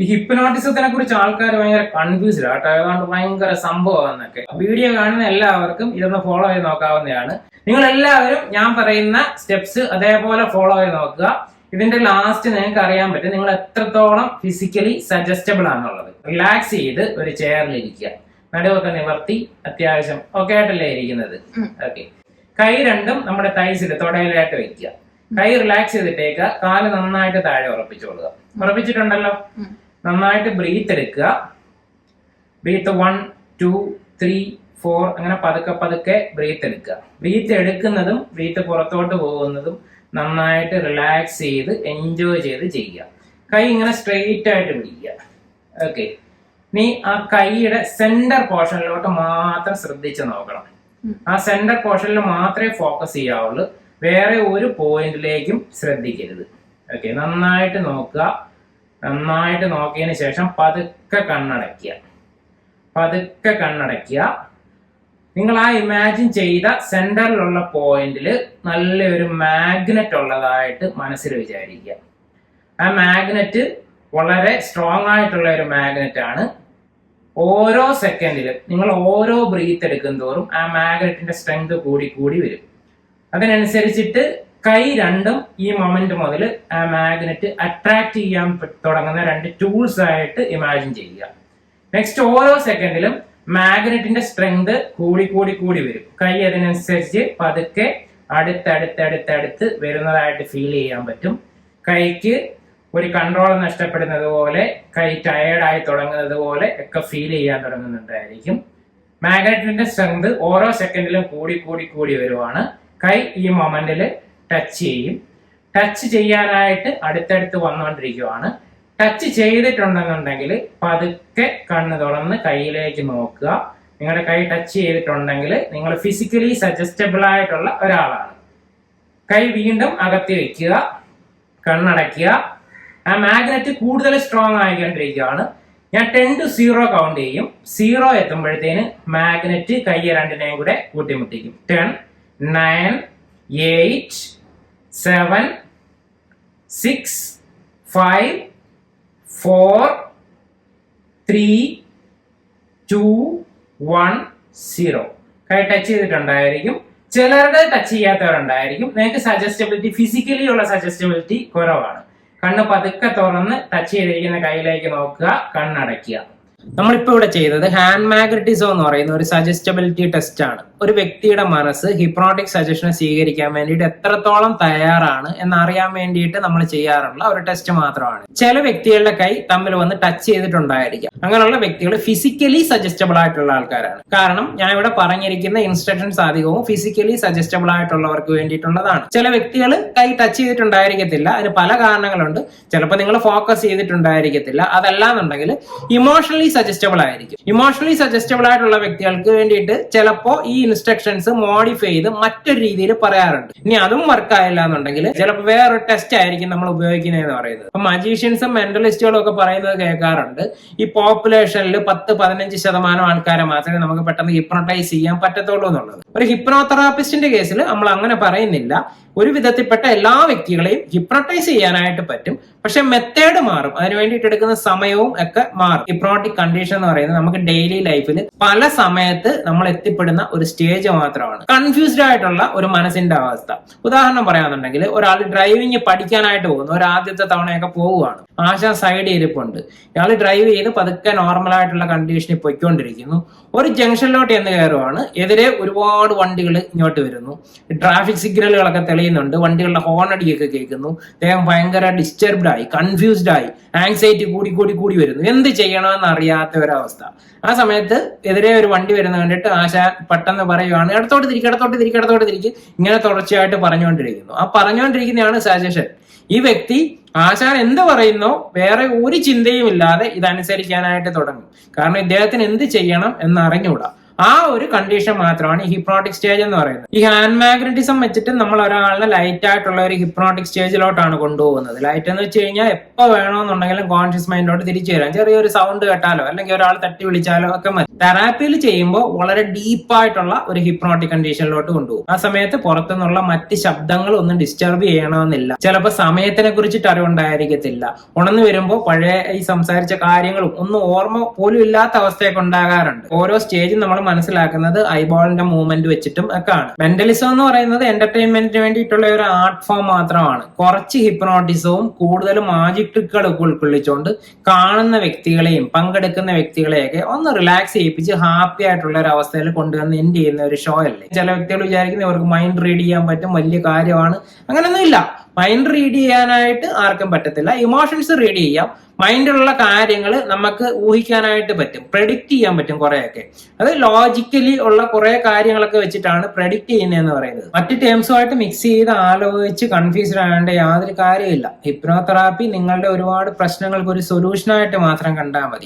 ഈ ഹിപ്നോട്ടിസത്തിനെ കുറിച്ച് ആൾക്കാർ ഭയങ്കര കൺഫ്യൂസ്ഡ് ആട്ടോ അതുകൊണ്ട് ഭയങ്കര സംഭവം എന്നൊക്കെ വീഡിയോ കാണുന്ന എല്ലാവർക്കും ഇതൊന്ന് ഫോളോ ചെയ്ത് നോക്കാവുന്നതാണ്. നിങ്ങൾ എല്ലാവരും ഞാൻ പറയുന്ന സ്റ്റെപ്സ് അതേപോലെ ഫോളോ ചെയ്ത് നോക്കുക. ഇതിന്റെ ലാസ്റ്റ് നിങ്ങൾക്ക് അറിയാൻ പറ്റും നിങ്ങൾ എത്രത്തോളം ഫിസിക്കലി സജസ്റ്റബിൾ ആണെന്നുള്ളത്. റിലാക്സ് ചെയ്ത് ഒരു ചെയറിൽ ഇരിക്കുക. നടുവൊക്കെ നിവർത്തി അത്യാവശ്യം ഒക്കെ ആയിട്ടല്ലേ ഇരിക്കുന്നത്? ഓക്കെ കൈ രണ്ടും നമ്മുടെ തൈസിൽ തൊടയിലായിട്ട് വെക്കുക. കൈ റിലാക്സ് ചെയ്തിട്ടേക്കുക കാൽ നന്നായിട്ട് താഴെ ഉറപ്പിച്ചു കൊടുക്കുക ഉറപ്പിച്ചിട്ടുണ്ടല്ലോ? നന്നായിട്ട് ബ്രീത്ത് എടുക്കുക. Breath one two three four അങ്ങനെ പതുക്കെ പതുക്കെ ബ്രീത്ത് എടുക്കുക. ബ്രീത്ത് എടുക്കുന്നതും ബ്രീത്ത് പുറത്തോട്ട് പോകുന്നതും നന്നായിട്ട് റിലാക്സ് ചെയ്ത് എൻജോയ് ചെയ്ത് ചെയ്യുക. കൈ ഇങ്ങനെ സ്ട്രെയിറ്റ് ആയിട്ട് പിടിക്കുക. ഓക്കെ നീ ആ കൈയുടെ സെന്റർ പോർഷനിലോട്ട് മാത്രം ശ്രദ്ധിച്ച് നോക്കണം. ആ സെന്റർ പോർഷനിൽ മാത്രമേ ഫോക്കസ് ചെയ്യാവുള്ളൂ. വേറെ ഒരു പോയിന്റിലേക്കും ശ്രദ്ധിക്കരുത്. ഓക്കെ നന്നായിട്ട് നോക്കുക. നന്നായിട്ട് നോക്കിയതിന് ശേഷം പതുക്കെ കണ്ണടയ്ക്കുക. പതുക്കെ കണ്ണടയ്ക്കുക. നിങ്ങൾ ആ ഇമാജിൻ ചെയ്ത സെന്ററിലുള്ള പോയിന്റിൽ നല്ലൊരു മാഗ്നറ്റ് ഉള്ളതായിട്ട് മനസ്സിൽ വിചാരിക്കുക. ആ മാഗ്നറ്റ് വളരെ സ്ട്രോങ് ആയിട്ടുള്ള ഒരു മാഗ്നറ്റ് ആണ്. ഓരോ സെക്കൻഡിലും നിങ്ങൾ ഓരോ ബ്രീത്ത് എടുക്കും തോറും ആ മാഗ്നറ്റിന്റെ സ്ട്രെങ്ത് കൂടി കൂടി വരും. അതിനനുസരിച്ചിട്ട് കൈ രണ്ടും ഈ മൊമെന്റ് മുതൽ ആ മാഗ്നറ്റ് അട്രാക്ട് ചെയ്യാൻ തുടങ്ങുന്ന രണ്ട് ടൂൾസ് ആയിട്ട് ഇമാജിൻ ചെയ്യുക. നെക്സ്റ്റ് ഓരോ സെക്കൻഡിലും മാഗ്നറ്റിന്റെ സ്ട്രെങ്ത് കൂടി കൂടി കൂടി വരും. കൈ അതിനനുസരിച്ച് പതുക്കെ അടുത്തടുത്തടുത്തടുത്ത് വരുന്നതായിട്ട് ഫീൽ ചെയ്യാൻ പറ്റും. കൈക്ക് ഒരു കൺട്രോൾ നഷ്ടപ്പെടുന്നത് പോലെ കൈ ടയേർഡായി തുടങ്ങുന്നത് പോലെ ഒക്കെ ഫീൽ ചെയ്യാൻ തുടങ്ങുന്നുണ്ടായിരിക്കും. മാഗ്നറ്റിന്റെ സ്ട്രെങ്ത് ഓരോ സെക്കൻഡിലും കൂടി കൂടി കൂടി വരുവാണ്. കൈ ഈ മൊമെന്റിൽ ടച്ച് ചെയ്യും. ടച്ച് ചെയ്യാനായിട്ട് അടുത്തടുത്ത് വന്നുകൊണ്ടിരിക്കുവാണ് ടച്ച് ചെയ്തിട്ടുണ്ടെന്നുണ്ടെങ്കിൽ പതുക്കെ കണ്ണ് തുറന്ന് കയ്യിലേക്ക് നോക്കുക. നിങ്ങളുടെ കൈ ടച്ച് ചെയ്തിട്ടുണ്ടെങ്കിൽ നിങ്ങൾ ഫിസിക്കലി സജസ്റ്റബിൾ ആയിട്ടുള്ള ഒരാളാണ്. കൈ വീണ്ടും അകത്തി വെക്കുക. കണ്ണടയ്ക്കുക. ആ മാഗ്നറ്റ് കൂടുതൽ സ്ട്രോങ് ആയിക്കൊണ്ടിരിക്കുകയാണ്. ഞാൻ ടെൻ ടു സീറോ കൗണ്ട് ചെയ്യും. സീറോ എത്തുമ്പോഴത്തേന് മാഗ്നറ്റ് കൈ രണ്ടിനെയും കൂടെ കൂട്ടിമുട്ടിക്കും. Ten nine eight seven six five four three two one zero. കൈ ടച്ച് ചെയ്തിട്ടുണ്ടായിരിക്കും. ചിലരുടെ ടച്ച് ചെയ്യാത്തവരുണ്ടായിരിക്കും. നിങ്ങൾക്ക് സജസ്റ്റബിലിറ്റി ഫിസിക്കലി ഉള്ള സജസ്റ്റബിലിറ്റി കുറവാണ്. കണ്ണ് പതുക്കെ തുറന്ന് ടച്ച് ചെയ്തിരിക്കുന്ന കയ്യിലേക്ക് നോക്കുക കണ്ണടയ്ക്കുക. നമ്മളിപ്പോ ഇവിടെ ചെയ്തത് ഹാൻഡ് മാഗ്നറ്റിസം എന്ന് പറയുന്ന ഒരു സജസ്റ്റബിലിറ്റി ടെസ്റ്റ് ആണ്. ഒരു വ്യക്തിയുടെ മനസ്സ് ഹിപ്നോട്ടിക് സജഷനെ സ്വീകരിക്കാൻ വേണ്ടിയിട്ട് എത്രത്തോളം തയ്യാറാണ് എന്നറിയാൻ വേണ്ടിയിട്ട് നമ്മൾ ചെയ്യാറുള്ള ഒരു ടെസ്റ്റ് മാത്രമാണ്. ചില വ്യക്തികളുടെ കൈ തമ്മിൽ വന്ന് ടച്ച് ചെയ്തിട്ടുണ്ടായിരിക്കാം. അങ്ങനെയുള്ള വ്യക്തികൾ ഫിസിക്കലി സജസ്റ്റബിൾ ആയിട്ടുള്ള ആൾക്കാരാണ്. കാരണം ഞാൻ ഇവിടെ പറഞ്ഞിരിക്കുന്ന ഇൻസ്ട്രക്ഷൻസ് അധികവും ഫിസിക്കലി സജസ്റ്റബിൾ ആയിട്ടുള്ളവർക്ക് വേണ്ടിയിട്ടുള്ളതാണ്. ചില വ്യക്തികൾ കൈ ടച്ച് ചെയ്തിട്ടുണ്ടായിരിക്കത്തില്ല. അതിന് പല കാരണങ്ങളുണ്ട്. ചിലപ്പോൾ നിങ്ങൾ ഫോക്കസ് ചെയ്തിട്ടുണ്ടായിരിക്കത്തില്ല. അതല്ലാന്നുണ്ടെങ്കിൽ ഇമോഷണലി സജസ്റ്റബിൾ ആയിരിക്കും. ഇമോഷണലി സജസ്റ്റബിൾ ആയിട്ടുള്ള വ്യക്തികൾക്ക് വേണ്ടിയിട്ട് ചിലപ്പോ ഈ ഇൻസ്ട്രക്ഷൻസ് മോഡിഫൈ ചെയ്ത് മറ്റൊരു രീതിയിൽ പറയാറുണ്ട്. ഇനി അതും വർക്ക് ആയില്ല എന്നുണ്ടെങ്കിൽ ചിലപ്പോൾ വേറൊരു ടെസ്റ്റ് ആയിരിക്കും നമ്മൾ ഉപയോഗിക്കുന്നതെന്ന് പറയുന്നത്. അപ്പൊ മജീഷ്യൻസും മെന്റലിസ്റ്റുകളും ഒക്കെ പറയുന്നത് കേൾക്കാറുണ്ട്. ഈ പോപ്പുലേഷനിൽ പത്ത് പതിനഞ്ച് ശതമാനം ആൾക്കാരെ മാത്രമേ നമുക്ക് പെട്ടെന്ന് ഹിപ്നോട്ടൈസ് ചെയ്യാൻ പറ്റത്തുള്ളൂ എന്നുള്ളത്. ഒരു ഹിപ്നോതെറാപ്പിസ്റ്റിന്റെ കേസിൽ നമ്മൾ അങ്ങനെ പറയുന്നില്ല. ഒരു വിധത്തിൽപ്പെട്ട എല്ലാ വ്യക്തികളെയും ഹിപ്നോട്ടൈസ് ചെയ്യാനായിട്ട് പറ്റും. പക്ഷെ മെത്തേഡ് മാറും. അതിന് വേണ്ടിയിട്ട് എടുക്കുന്ന സമയവും ഒക്കെ മാറും. ഹിപ്നോട്ടിക് കണ്ടീഷൻ എന്ന് പറയുന്നത് നമുക്ക് ഡെയിലി ലൈഫിൽ പല സമയത്ത് നമ്മൾ എത്തിപ്പെടുന്ന ഒരു സ്റ്റേജ് മാത്രമാണ്. കൺഫ്യൂസ്ഡ് ആയിട്ടുള്ള ഒരു മനസ്സിന്റെ അവസ്ഥ. ഉദാഹരണം പറയാന്നുണ്ടെങ്കിൽ ഒരാൾ ഡ്രൈവിംഗ് പഠിക്കാനായിട്ട് പോകുന്നു. ഒരു ആദ്യത്തെ തവണയൊക്കെ പോവുകയാണ്. ആശ സൈഡ് ഇരിപ്പുണ്ട് ഇയാൾ ഡ്രൈവ് ചെയ്ത് പതുക്കെ നോർമൽ ആയിട്ടുള്ള കണ്ടീഷനിൽ പൊയ്ക്കൊണ്ടിരിക്കുന്നു. ഒരു ജംഗ്ഷനിലോട്ട് എന്ന് കയറുവാണ്. എതിരെ ഒരുപാട് വണ്ടികൾ ഇങ്ങോട്ട് വരുന്നു. ട്രാഫിക് സിഗ്നലുകളൊക്കെ തെളിയുന്നുണ്ട്. വണ്ടികളുടെ ഹോൺ അടിയൊക്കെ കേൾക്കുന്നു. അദ്ദേഹം ഭയങ്കര ഡിസ്റ്റർബ്ഡ് ആയി കൺഫ്യൂസ്ഡ് ആയി ആങ്സൈറ്റി കൂടി കൂടി കൂടി വരുന്നു. എന്ത് ചെയ്യണമെന്ന് അറിയാത്ത ഒരവസ്ഥ ആ സമയത്ത് എതിരെ ഒരു വണ്ടി വരുന്ന കണ്ടിട്ട് ആശ പെട്ടെന്ന് പറയുവാണ് ഇടത്തോട്ട് തിരിക്ക് ഇടത്തോട്ട് തിരിക്ക് ഇടത്തോട്ട് തിരിക്ക് ഇങ്ങനെ തുടർച്ചയായിട്ട് പറഞ്ഞുകൊണ്ടിരിക്കുന്നു. ആ പറഞ്ഞുകൊണ്ടിരിക്കുന്നതാണ് സജഷൻ. ഈ വ്യക്തി ആശാൻ എന്ത് പറയുന്നോ വേറെ ഒരു ചിന്തയും ഇല്ലാതെ ഇതനുസരിക്കാനായിട്ട് തുടങ്ങും. കാരണം ഇദ്ദേഹത്തിന് എന്ത് ചെയ്യണം എന്ന് അറിഞ്ഞുകൂടാ ആ ഒരു കണ്ടീഷൻ മാത്രമാണ് ഹിപ്നോട്ടിക് സ്റ്റേജ് എന്ന് പറയുന്നത്. ഈ ഹാൻഡ് മാഗ്നറ്റിസം വെച്ചിട്ട് നമ്മൾ ഒരാളിനെ ലൈറ്റ് ആയിട്ടുള്ള ഒരു ഹിപ്നോട്ടിക് സ്റ്റേജിലോട്ടാണ് കൊണ്ടുപോകുന്നത്. ലൈറ്റ് എന്ന് വെച്ച് കഴിഞ്ഞാൽ എപ്പോൾ വേണമെന്നുണ്ടെങ്കിലും കോൺഷ്യസ് മൈൻഡിലോട്ട് തിരിച്ചു വരാം. ചെറിയൊരു സൗണ്ട് കേട്ടാലോ അല്ലെങ്കിൽ ഒരാൾ തട്ടി വിളിച്ചാലോ ഒക്കെ മതി. തെറാപ്പിയിൽ ചെയ്യുമ്പോൾ വളരെ ഡീപ്പായിട്ടുള്ള ഒരു ഹിപ്നോട്ടിക് കണ്ടീഷനിലോട്ട് കൊണ്ടുപോകും. ആ സമയത്ത് പുറത്തുനിന്നുള്ള മറ്റ് ശബ്ദങ്ങൾ ഒന്നും ഡിസ്റ്റർബ് ചെയ്യണമെന്നില്ല. ചിലപ്പോൾ സമയത്തിനെ കുറിച്ചിട്ട് അറിവുണ്ടായിരിക്കത്തില്ല. ഉണർന്നു വരുമ്പോൾ പഴയ ഈ സംസാരിച്ച കാര്യങ്ങളും ഒന്നും ഓർമ്മ പോലും ഇല്ലാത്ത അവസ്ഥയൊക്കെ ഉണ്ടാകാറുണ്ട്. ഓരോ സ്റ്റേജും നമ്മൾ മനസ്സിലാക്കുന്നത് ഐബോളിന്റെ മൂവ്മെന്റ് വെച്ചിട്ടും ഒക്കെ ആണ് മെന്റലിസം എന്ന് പറയുന്നത് എന്റർടൈൻമെന്റിന് വേണ്ടിയിട്ടുള്ള ഒരു ആർട്ട് ഫോം മാത്രമാണ്. കുറച്ച് ഹിപ്നോട്ടിസവും കൂടുതൽ മാജിക് ട്രിക്കുകളൊക്കെ ഉൾക്കൊള്ളിച്ചുകൊണ്ട് കാണുന്ന വ്യക്തികളെയും പങ്കെടുക്കുന്ന വ്യക്തികളെയൊക്കെ ഒന്ന് റിലാക്സ് ചെയ്യിപ്പിച്ച് ഹാപ്പി ആയിട്ടുള്ള ഒരു അവസ്ഥയിൽ കൊണ്ടുവന്ന് എൻഡ് ചെയ്യുന്ന ഒരു ഷോ അല്ലേ? ചില വ്യക്തികൾ വിചാരിക്കുന്നത് ഇവർക്ക് മൈൻഡ് റീഡ് ചെയ്യാൻ പറ്റും വലിയ കാര്യമാണ്. അങ്ങനെയൊന്നും ഇല്ല. മൈൻഡ് റീഡ് ചെയ്യാനായിട്ട് ആർക്കും പറ്റത്തില്ല. ഇമോഷൻസ് റീഡ് ചെയ്യാം. മൈൻഡിലുള്ള കാര്യങ്ങൾ നമുക്ക് ഊഹിക്കാനായിട്ട് പറ്റും. പ്രെഡിക്റ്റ് ചെയ്യാൻ പറ്റും കുറെയൊക്കെ. അത് ലോജിക്കലി ഉള്ള കുറെ കാര്യങ്ങളൊക്കെ വെച്ചിട്ടാണ് പ്രെഡിക്റ്റ് ചെയ്യുന്നതെന്ന് പറയുന്നത്. മറ്റ് ടേംസുമായിട്ട് മിക്സ് ചെയ്ത് ആലോചിച്ച് കൺഫ്യൂസ്ഡ് ആകേണ്ട യാതൊരു കാര്യമില്ല ഹിപ്നോതെറാപ്പി നിങ്ങളുടെ ഒരുപാട് പ്രശ്നങ്ങൾക്ക് ഒരു സൊല്യൂഷനായിട്ട് മാത്രം കണ്ടാൽ മതി.